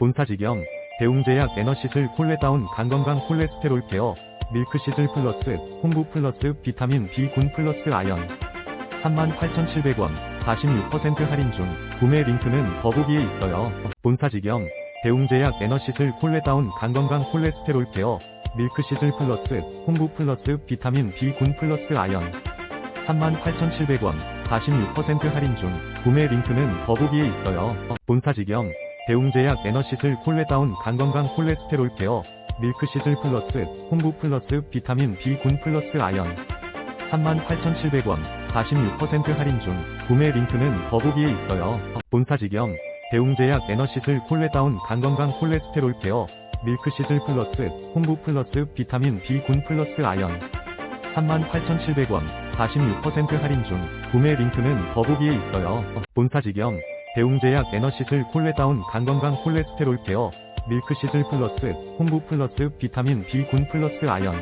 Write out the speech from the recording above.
본사지경 대웅제약 에너시슬 콜레다운 간건강 콜레스테롤 케어 밀크시슬 플러스 홍부 플러스 비타민 B군 플러스 아연 38,700원 46% 할인 중 구매 링크는 더보기에 있어요. 본사지경 대웅제약 에너시슬 콜레다운 간건강 콜레스테롤 케어 밀크시슬 플러스 홍부 플러스 비타민 B군 플러스 아연 38,700원 46% 할인 중 구매 링크는 더보기에 있어요. 본사지경 대웅제약 에너시슬 콜레다운 간건강 콜레스테롤 케어 밀크시슬 플러스 홍부 플러스 비타민 B군 플러스 아연 38,700원 46% 할인 중 구매 링크는 더보기에 있어요. 본사지경 대웅제약 에너시슬 콜레다운 간건강 콜레스테롤 케어 밀크시슬 플러스 홍부 플러스 비타민 B군 플러스 아연 38,700원 46% 할인 중 구매 링크는 더보기에 있어요. 본사지경 대웅제약 에너시슬 콜레다운 간건강 콜레스테롤 케어 밀크시슬 플러스 홍부 플러스 비타민 B군 플러스 아연